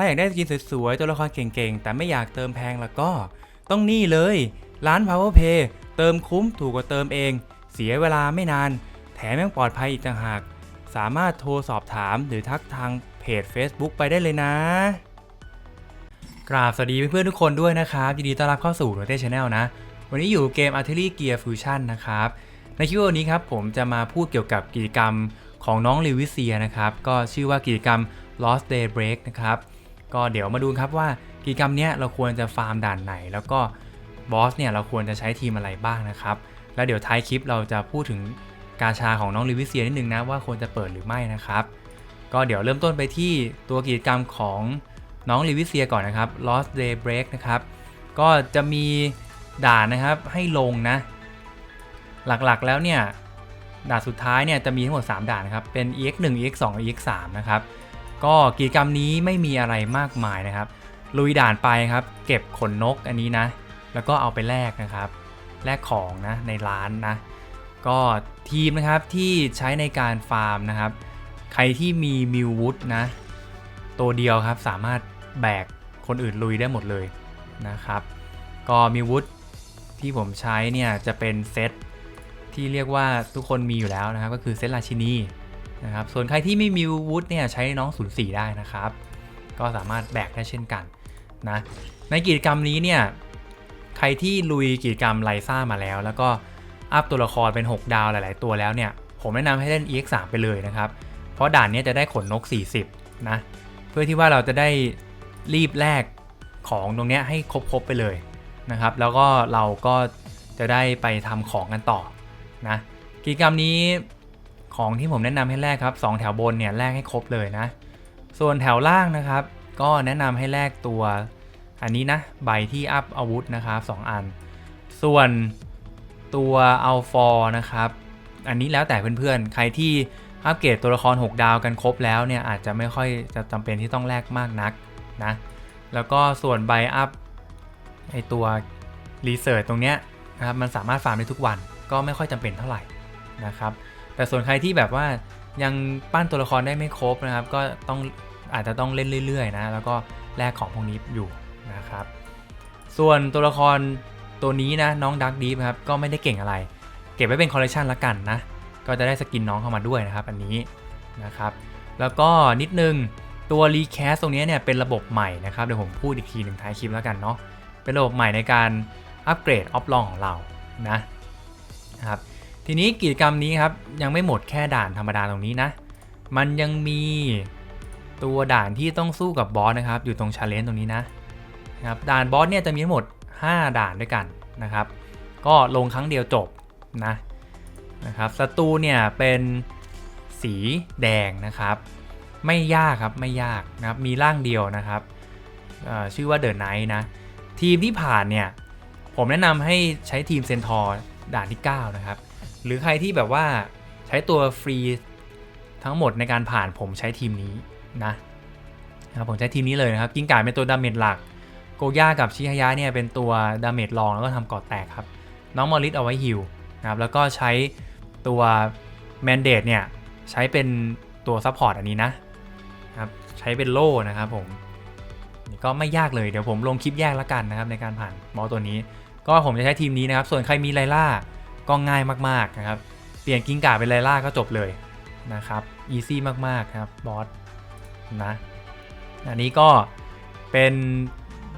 าอยากได้สกินสวยๆ ตัวละครเก่งๆ แต่ไม่อยากเติมแพงแล้วก็ ต้องนี่เลย ร้าน Power Pay เติมคุ้มถูกกว่าเติมเอง เสียเวลาไม่นาน แถมยังปลอดภัยอีกต่างหาก สามารถโทรสอบถามหรือทักทางเพจ Facebook ไปได้เลยนะ กราบสวัสดีเพื่อนๆทุกคนด้วยนะครับยินดีต้อนรับเข้าสู่ r o t e Channel นะ วันนี้อยู่เกม Artillery Gear Fusion นะครับในคลิปวันนี้ครับผมจะมาพูดเกี่ยวกับกิจกรรมของน้องลิวิเซียนะครับก็ชื่อว่ากิจกรรม Lost Day Break นะครับ ก็เดี๋ยวมาดูครับว่ากิจกรรมเนี้ยเราควรจะฟาร์มด่านไหน แล้วก็บอสเนี่ยเราควรจะใช้ทีมอะไรบ้างนะครับ แล้วเดี๋ยวท้ายคลิปเราจะพูดถึงกาชาของน้องลิวิเซียนิดนึงนะว่าควรจะเปิดหรือไม่นะครับ ก็เดี๋ยวเริ่มต้นไปที่ตัวกิจกรรมของน้องลิวิเซียก่อนนะครับ Lost Day Break นะครับ ก็จะมีด่านนะครับให้ลงนะ หลักๆแล้วเนี่ยด่านสุดท้ายเนี่ยจะมีทั้งหมด 3 ด่านนะครับ เป็น EX 1 EX 2 EX 3นะครับ ก็กิจกรรมนี้ไม่มีอะไรมากมายนะครับ ลุยด่านไปครับ เก็บขนนกอันนี้นะ แล้วก็เอาไปแลกนะครับ แลกของนะในร้านนะ ก็ทีมนะครับที่ใช้ในการฟาร์มนะครับ ใครที่มีมิววูดนะ ตัวเดียวครับสามารถแบกคนอื่นลุยได้หมดเลยนะครับ ก็มิววูดที่ผมใช้เนี่ยจะเป็นเซตที่เรียกว่าทุกคนมีอยู่แล้วนะครับ ก็คือเซตราชินี นะครับ ส่วนใครที่ไม่มีวูดเนี่ยใช้น้อง 04 ได้นะครับ ก็สามารถแบกได้เช่นกันนะ ในกิจกรรมนี้เนี่ยใครที่ลุยกิจกรรมไลซ่ามาแล้ว แล้วก็อัพตัวละครเป็น 6 ดาวหลาย ๆ ตัวแล้วเนี่ย ผมแนะนำให้เล่น EX3 ไปเลยนะครับ เพราะด่านนี้จะได้ขนนก 40 นะ เพื่อที่ว่าเราจะได้รีบแลกของตรงนี้ให้ครบ ๆ ไปเลยนะครับ แล้วก็เราก็จะได้ไปทำของกันต่อนะ กิจกรรมนี้ ของที่ผมแนะนำให้แลกครับ2แถวบนเนี่ยแลกให้ครบเลยนะ ส่วนแถวล่างนะครับ ก็แนะนำให้แลกตัวอันนี้นะใบที่อัพอาวุธนะครับ2อัน ส่วนตัวอัลฟอร์นะครับ อันนี้แล้วแต่เพื่อนๆ ใครที่อัปเกรดตัวละคร 6 ดาวกันครบแล้วเนี่ยอาจจะไม่ค่อยจะจำเป็นที่ต้องแลกมากนักนะ แล้วก็ส่วนใบอัพไอตัวรีเสิร์ชตรงเนี้ยนะครับมันสามารถฟาร์มได้ทุกวันก็ไม่ค่อยจำเป็นเท่าไหร่นะครับ แต่ส่วนใครที่แบบว่ายังปั้นตัวละครได้ไม่ครบนะครับ ก็ต้องอาจจะต้องเล่นเรื่อยๆนะแล้วก็แลกของพวกนี้อยู่นะครับ ส่วนตัวละครตัวนี้นะน้องดักดีฟครับก็ไม่ได้เก่งอะไร เก็บไว้เป็นคอลเลคชันละกันนะ ก็จะได้สกินน้องเข้ามาด้วยนะครับ อันนี้นะครับ แล้วก็นิดนึงตัวรีแคสตรงนี้เนี่ยเป็นระบบใหม่นะครับเดี๋ยวผมพูดอีกทีหนึ่งท้ายคลิปแล้วกันเนาะเป็นระบบใหม่ในการอัปเกรดออฟลองของเรานะนะครับ ทีนี้กิจกรรมนี้ครับยังไม่หมดแค่ด่านธรรมดาตรงนี้นะ มันยังมีตัวด่านที่ต้องสู้กับบอสนะครับ อยู่ตรงชาเลนจ์ตรงนี้นะครับด่านบอสเนี่ยจะมีทั้งหมด 5 ด่านด้วยกันนะครับ ก็ลงครั้งเดียวจบนะนะครับศัตรูเนี่ยเป็นสีแดงนะครับ ไม่ยากครับไม่ยากนะครับมีร่างเดียวนะครับชื่อว่าเดอะไนท์นะทีมที่ผ่านเนี่ยผมแนะนำให้ใช้ทีมเซนทอร์ด่านที่ 9 นะครับ หรือใครที่แบบว่าใช้ตัวฟรีทั้งหมดในการผ่านผมใช้ทีมนี้นะครับผมใช้ทีมนี้เลยนะครับกิ้งก่าเป็นตัวดาเมจหลัก โกย่ากับชิฮายะเนี่ยเป็นตัวดาเมจรองแล้วก็ทำก่อแตกครับ น้องมอริสเอาไว้ฮิลนะครับแล้วก็ใช้ตัวแมนเดตเนี่ยใช้เป็นตัวซัพพอร์ตอันนี้นะครับใช้เป็นโล่นะครับผมก็ไม่ยากเลยเดี๋ยวผมลงคลิปแยกแล้วกันนะครับในการผ่านมอตัวนี้ ก็ผมจะใช้ทีมนี้นะครับ ส่วนใครมีไลล่า ก็ง่ายมากๆนะครับ เปลี่ยนกิ้งก่าเป็นไลล่าก็จบเลยนะครับอีซี่มากๆครับบอสนะอันนี้ก็เป็น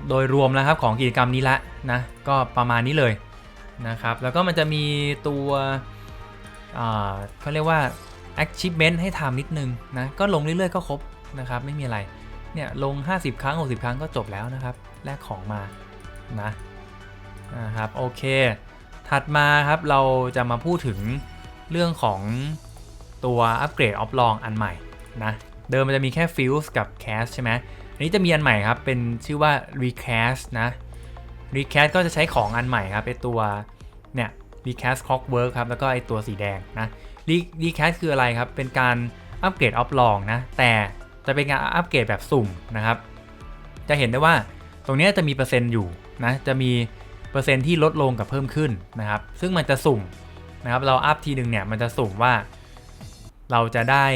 โดยรวมแล้วครับของกิจกรรมนี้ละนะก็ประมาณนี้เลยนะครับ แล้วก็มันจะมีตัวเขาเรียกว่า achievement ให้ทำนิดนึงนะก็ลงเรื่อยๆก็ครบนะครับ ไม่มีอะไรเนี่ยลง 50 ครั้ง 60 ครั้งก็จบแล้วนะครับ แลกของมานะนะครับโอเค ถัดมาครับเราจะมาพูดถึงเรื่องของตัวอัปเกรดออฟลองอันใหม่นะเดิมมันจะมีแค่ Fuse กับ Cast ใช่ไหมอันนี้จะมีอันใหม่ครับ เป็นชื่อว่า Recast นะ Recast ก็จะใช้ของอันใหม่ครับเป็นตัวเนี่ย Recast Clockwork ครับ แล้วก็ไอตัวสีแดงนะ Recast คืออะไรครับ เป็นการอัปเกรดออฟลองนะ แต่จะเป็นการอัปเกรดแบบสุ่มนะครับ จะเห็นได้ว่าตรงนี้จะมีเปอร์เซ็นต์อยู่นะ จะมี เปอร์เซ็นต์ที่ลดลงกับเพิ่มขึ้นนะครับ ซึ่งมันจะสุ่มนะครับเราอัพทีหนึ่งเนี่ยมันจะสุ่มว่าเราจะได้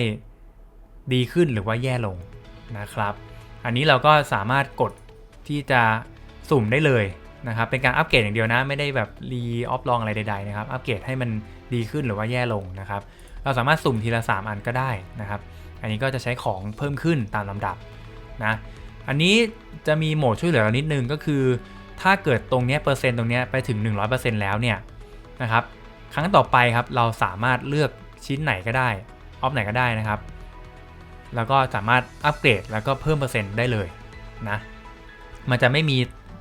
ดีขึ้นหรือว่าแย่ลงนะครับ อันนี้เราก็สามารถกดที่จะสุ่มได้เลยนะครับ เป็นการอัปเกรดอย่างเดียวนะ ไม่ได้แบบรีออฟลองอะไรใดๆนะครับ อัปเกรดให้มันดีขึ้นหรือว่าแย่ลงนะครับ เราสามารถสุ่มทีละ 3 อันก็ได้นะครับ อันนี้ก็จะใช้ของเพิ่มขึ้นตามลำดับนะ อันนี้จะมีโหมดช่วยเหลือนิดนึงก็คือ ถ้าเกิดตรงนี้เปอร์เซ็นต์ตรงนี้ไปถึง 100%แล้วเนี่ยนะครับ ครั้งต่อไปครับเราสามารถเลือกชิ้นไหนก็ได้ออฟไหนก็ได้นะครับ แล้วก็สามารถอัปเกรดแล้วก็เพิ่มเปอร์เซ็นต์ได้เลยนะมันจะไม่มี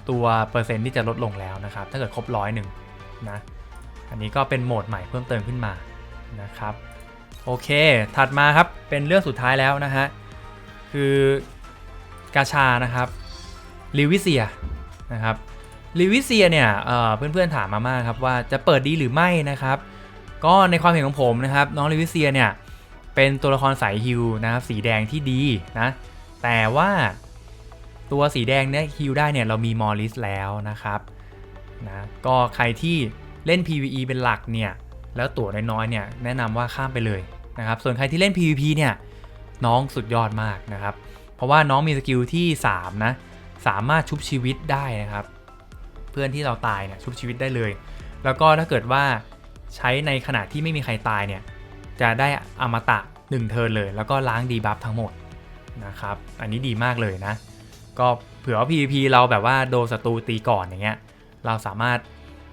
ตัวเปอร์เซ็นต์ที่จะลดลงแล้วนะครับ ถ้าเกิดครบร้อยหนึ่งนะอันนี้ก็เป็นโหมดใหม่เพิ่มเติมขึ้นมานะครับโอเค ถัดมาครับ เป็นเรื่องสุดท้ายแล้วนะฮะ คือกาชานะครับลิวิเซีย นะครับลิวิเซียเนี่ยเเพื่อนๆถามมามากครับว่าจะเปิดดีหรือไม่นะครับ ก็ในความเห็นของผมนะครับน้องลิวิเซียเนี่ยเป็นตัวละครสายฮิลนะครับสีแดงที่ดีนะแต่ว่าตัวสีแดงเนี่ยฮิลได้เนี่ยเรามีมอริสแล้วนะครับนะก็ใครที่เล่น PVE เป็นหลักเนี่ยแล้วตัวน้อยๆเนี่ยแนะนำว่าข้ามไปเลยนะครับส่วนใครที่เล่น PVP เนี่ยน้องสุดยอดมากนะครับเพราะว่าน้องมีสกิลที่ 3 นะ สามารถชุบชีวิตได้นะครับ เพื่อนที่เราตายเนี่ยชุบชีวิตได้เลย แล้วก็ถ้าเกิดว่าใช้ในขณะที่ไม่มีใครตายเนี่ยจะได้อมตะ1เทิร์นเลย แล้วก็ล้างดีบัฟทั้งหมดนะครับ อันนี้ดีมากเลยนะ ก็เผื่อว่า PVP เราแบบว่าโดนศัตรูตีก่อนอย่างเงี้ยเราสามารถ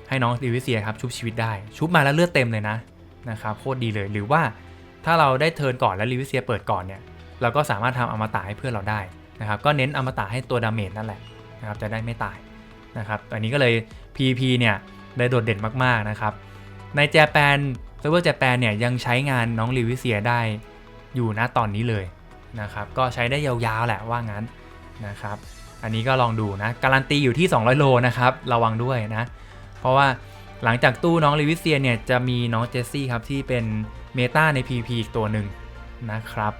ให้น้องดิวิเซียครับชุบชีวิตได้ ชุบมาแล้วเลือดเต็มเลยนะนะครับโคตรดีเลยหรือว่าถ้าเราได้เทิร์นก่อนแล้วดิวิเซียเปิดก่อนเนี่ยเราก็สามารถทำอมตะให้เพื่อนเราได้ นะครับก็เน้นอมตะให้ตัวดาเมจนั่นแหละนะครับจะได้ไม่ตายนะครับอันนี้ก็เลย PP เนี่ยเลยโดดเด่นมากๆนะครับในแจแปนเซิร์ฟเวอร์แจแปนเนี่ยยังใช้งานน้องลิวิเซียได้อยู่ณตอนนี้เลยนะครับก็ใช้ได้ยาวๆแหละว่างั้นนะครับอันนี้ก็ลองดูนะการันตีอยู่ที่ 200 โลนะครับระวังด้วยนะเพราะว่าหลังจากตู้น้องลิวิเซียเนี่ยจะมีน้องเจสซี่ครับที่เป็นเมตาใน PP อีกตัวหนึ่งนะครับ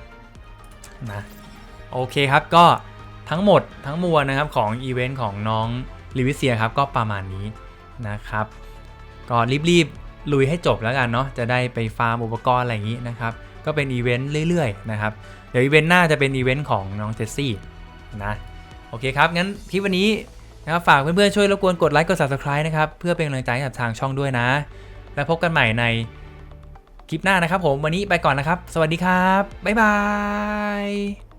นะ โอเคครับก็ทั้งหมดทั้งมวลนะครับของอีเวนต์ของน้องลิวิเซียครับก็ประมาณนี้นะครับก็รีบๆลุยให้จบแล้วกันเนาะจะได้ไปฟาร์มอุปกรณ์อะไรอย่างนี้นะครับก็เป็นอีเวนต์เรื่อยๆนะครับเดี๋ยวอีเวนต์หน้าจะเป็นอีเวนต์ของน้องเจสซี่นะโอเคครับงั้นคลิปวันนี้นะครับฝากเพื่อนๆช่วยรบกวนกดไลค์กด subscribe นะครับเพื่อเป็นกำลังใจให้กับทางช่องด้วยนะ แล้วพบกันใหม่ในคลิปหน้านะครับผมวันนี้ไปก่อนนะครับ สวัสดีครับ บ๊ายบาย